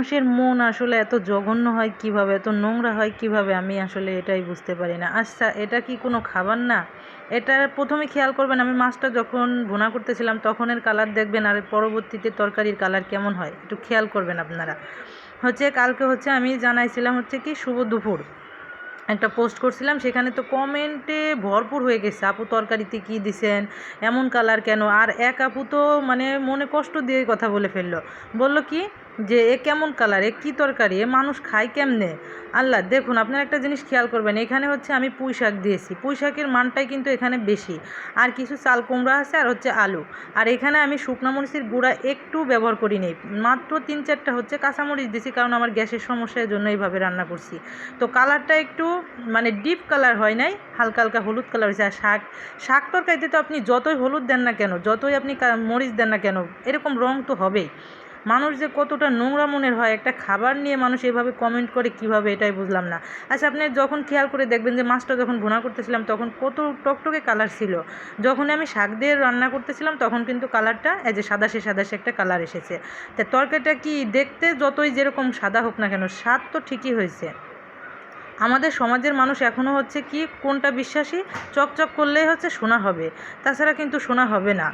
মানুষের মন আসলে এত জঘন্য হয় কীভাবে, এত নোংরা হয় কীভাবে, আমি আসলে এটাই বুঝতে পারি না। আচ্ছা এটা কি কোনো খাবার না? এটা প্রথমে খেয়াল করবেন, আমি মাছটা যখন ভুনা করতেছিলাম, তখনের কালার দেখবেন আর পরবর্তীতে তরকারির কালার কেমন হয়, একটু খেয়াল করবেন আপনারা। হচ্ছে কালকে হচ্ছে আমি জানাইছিলাম হচ্ছে কি, শুভ দুপুর। একটা পোস্ট করছিলাম, সেখানে তো কমেন্টে ভরপুর হয়ে গেছে, আপু তরকারিতে কী দিছেন? এমন কালার কেন? আর এক আপু তো মানে মনে কষ্ট দিয়ে কথা বলে ফেলল। বলল কি যে এ কেমন কালার এ কী তরকারি, এ মানুষ খায় কেমনে? আল্লাহ, দেখুন, আপনার একটা জিনিস খেয়াল করবেন, এখানে হচ্ছে আমি পুঁই শাক দিয়েছি, পুঁই শাকের মানটাই কিন্তু এখানে বেশি, আর কিছু চাল কুমড়া আছে আর হচ্ছে আলু, আর এখানে আমি শুকনা মরিচের গুঁড়া একটু ব্যবহার করি নেই মাত্র তিন চারটা হচ্ছে কাঁচামরিচ দিয়েছি, কারণ আমার গ্যাসের সমস্যার জন্য এইভাবে রান্না করছি, তো কালারটা একটু মানে ডিপ কালার হয় নাই, হালকা হালকা হলুদ কালার হয়েছে, আর শাক শাক তরকারিতে তো আপনি যতই হলুদ দেন না কেন, যতই আপনি মরিচ দেন না কেন, এরকম রং তো হবেই মানুষ যে কতটা নোংরা মনের হয়, একটা খাবার নিয়ে মানুষ এভাবে কমেন্ট করে কীভাবে এটাই বুঝলাম না। আচ্ছা আপনি যখন খেয়াল করে দেখবেন যে মাছটা যখন ভুনা করতেছিলাম, তখন কত টকটকে কালার ছিল। যখন আমি শাক দিয়ে রান্না করতেছিলাম, তখন কিন্তু কালারটা এই যে সাদাসে সাদাসে একটা কালার এসেছে। তা তরকারিটা কি দেখতে যতই যেরকম সাদা হোক না কেন, স্বাদ তো ঠিকই হয়েছে। আমাদের সমাজের মানুষ এখনও হচ্ছে কি, কোনটা বিশ্বাসী, চকচক করলেই হচ্ছে শোনা হবে। তাছাড়া কিন্তু শোনা হবে না।